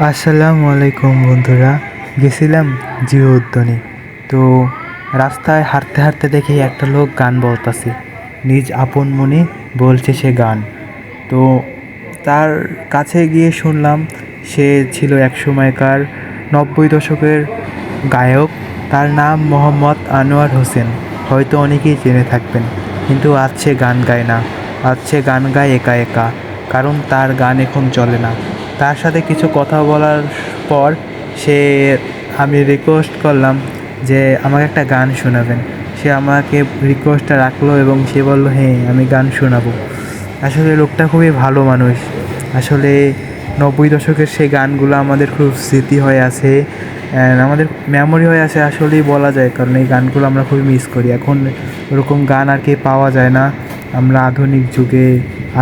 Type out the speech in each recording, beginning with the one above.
আসসালামু আলাইকুম বন্ধুরা, গেছিলাম জিও উদ্যানে। তো রাস্তায় হাঁটতে হাঁটতে দেখি একটা লোক গান বলতাছে। নিজ আপন মনে বলছে সে গান। তো তার কাছে গিয়ে শুনলাম, সে ছিল এক সময়কার নব্বই দশকের গায়ক। তার নাম মোহাম্মদ আনোয়ার হোসেন। হয়তো অনেকেই জেনে থাকবেন। কিন্তু আজ সে গান গায় না। আজ সে গান গায় একা একা। কারণ তার গান এখন চলে না। তার সাথে কিছু কথা বলার পর সে আমি রিকোয়েস্ট করলাম যে আমাকে একটা গান শোনাবেন। সে আমাকে রিকোয়েস্টটা রাখল এবং সে বলল হ্যাঁ আমি গান শোনাবো। আসলে লোকটা খুবই ভালো মানুষ। আসলে নব্বই দশকের সেই গানগুলো আমাদের খুব স্মৃতি হয়ে আছে আমাদের মেমোরি হয়ে আছে আসলেই বলা যায়, কারণ এই গানগুলো আমরা খুবই মিস করি। এখন ওরকম গান আর কি পাওয়া যায় না। আমরা আধুনিক যুগে,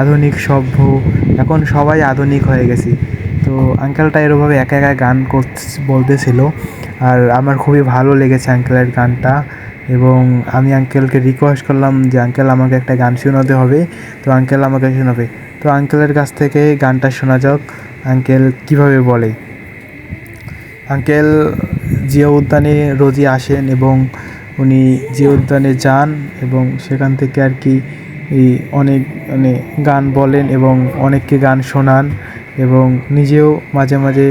আধুনিক সভ্য, এখন সবাই আধুনিক হয়ে গেছি। তো আঙ্কেলটা এরভাবে একা একা গান বলতেছিল। আর আমার খুবই ভালো লেগেছে আঙ্কেলের গানটা এবং আমি আঙ্কেলকে রিকোয়েস্ট করলাম যে আঙ্কেল আমাকে একটা গান শোনাতে হবে। তো আঙ্কেল আমাকে শোনাবে। তো আঙ্কেলের কাছ থেকে গানটা শোনা যাক আঙ্কেল কীভাবে বলে। আঙ্কেল জিয়া উদ্যানে রোজই আসেন এবং উনি জিয়া উদ্যানে যান এবং সেখান থেকে আর কি অনেক মানে গান বলেন এবং অনেককে গান শোনান। এবং নিজেও মাঝে মাঝে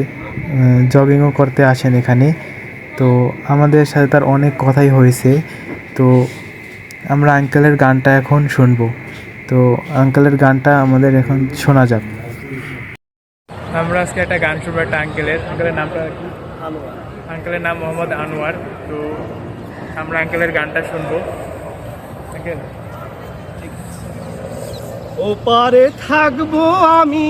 জগিংও করতে আসেন এখানে। তো আমাদের সাথে তার অনেক কথাই হয়েছে। তো আমরা আঙ্কেলের গানটা এখন শুনব। তো আঙ্কেলের গানটা আমাদের এখন শোনা যাক। আমরা আজকে একটা গান শুনব একটা আঙ্কেলের আঙ্কেলের নামটা আঙ্কেলের নাম মোহাম্মদ আনোয়ার। তো আমরা আঙ্কেলের গানটা শুনব। আঙ্কেল ওপারে থাকব আমি।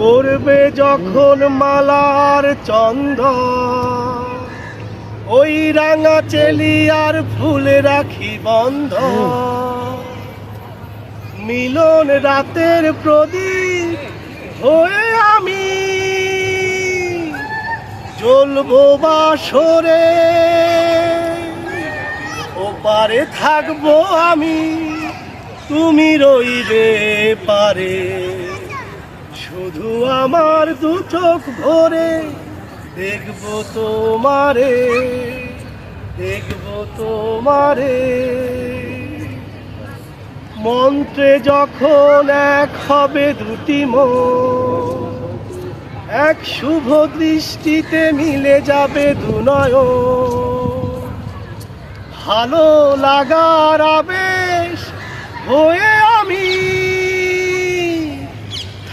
পড়বে যখন মালার চন্দ ওই রাঙা চেলিয়ার ফুল রাখি বন্ধ। মিলন রাতের প্রদীপ হয়ে আমি। জ্বলবো বাসরে। ওপারে থাকব আমি। তুমি রইবে পারে। শুধু আমার দু চোখ ভরে দেখব তোমারে দেখব তোমারে। মন্ত্রে যখন এক হবে দুটি মন এক শুভ দৃষ্টিতে মিলে যাবে দুনয় ভালো লাগার আবেশ হয়ে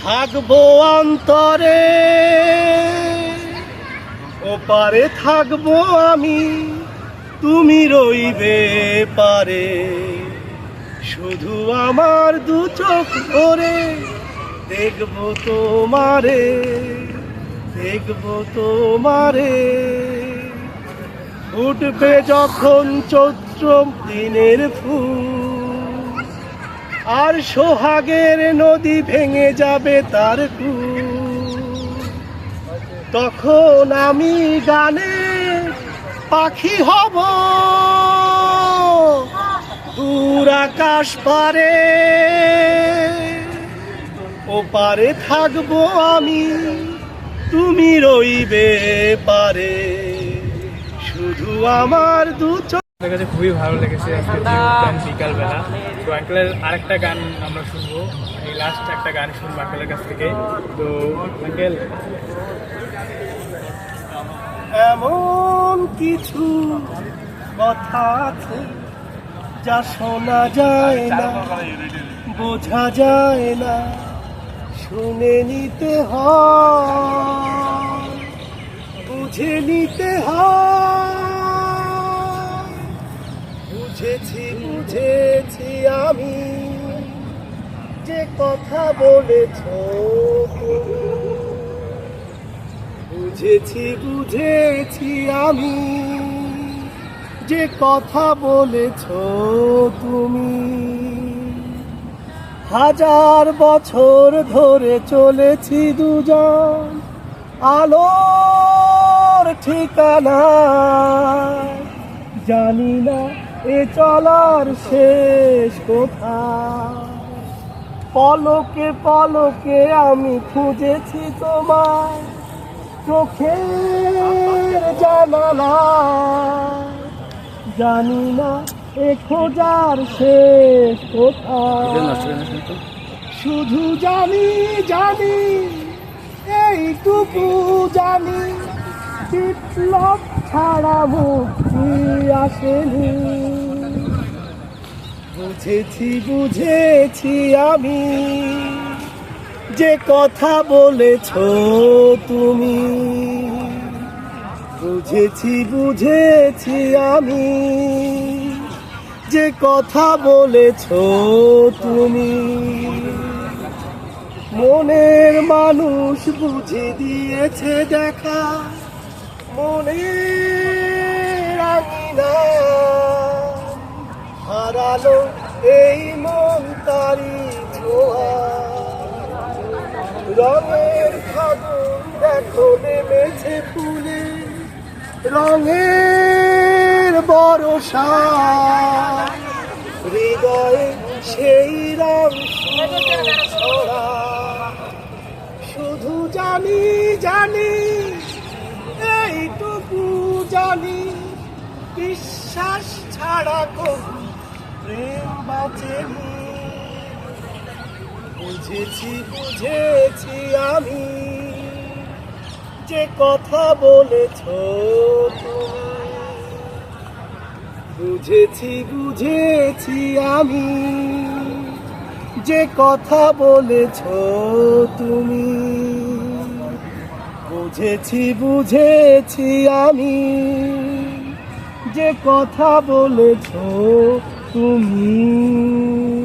থাকব অন্তরে। ওপারে থাকব আমি, তুমি রইবে পারে। শুধু আমার দু চোখ ধরে দেখব তোমারে দেখব তোমারে। উঠবে যখন চৈত্র দিনের ফুল আর সোহাগের নদী ভেঙে যাবে তার কুল তখন আমি গানে পাখি হব। দূর আকাশ পারে ও পারে থাকব আমি, তুমি রইবে পারে। শুধু আমার দু আমার কাছে খুবই ভালো লেগেছে আজকে বিকালবেলা। তো আঙ্কেলের আরেকটা গান আমরা শুনব। এই লাস্ট একটা গান শুনব আঙ্কেলের কাছ থেকে। তো আঙ্কেল এমন কিছু কথা আছে যা শোনা যায় না, বোঝা যায় না, শুনে নিতে হয়, বুঝে নিতে হয়। বুঝেছি আমি যে কথা বলেছ বুঝেছি বুঝেছি আমি যে কথা বলেছ তুমি। হাজার বছর ধরে চলেছি দুজন আলোর ঠিকানা জানি না এ চলার শেষ কোথা? পলকে পলকে আমি খুঁজেছি তোমার চোখের জানালা। জানি না এ খোঁজার শেষ কোথায় শুধু জানি জানি এইটুকু জানি। বিপ্লব ছাড়া মুক্তি আসেনি। বুঝেছি বুঝেছি আমি যে কথা বলেছ তুমি। বুঝেছি বুঝেছি আমি যে কথা বলেছ তুমি। মনের মানুষ বুঝে দিয়েছে দেখা মনের আঙিনা হারালো এই মন তারি ছোঁয়া। রঙের ফাগুন দেখো নেমেছে ফুলে। রঙের বরসা হৃদয়ে সেই রং ছড়া। শুধু জানি জানি বিশ্বাস ছাড়া কবু প্রেম বাঁচেনি। বুঝেছি বুঝেছি আমি যে কথা বলেছ বুঝেছি বুঝেছি আমি যে কথা বলেছ তুমি। বুঝেছি বুঝেছি আমি যে কথা বলেছ তুমি।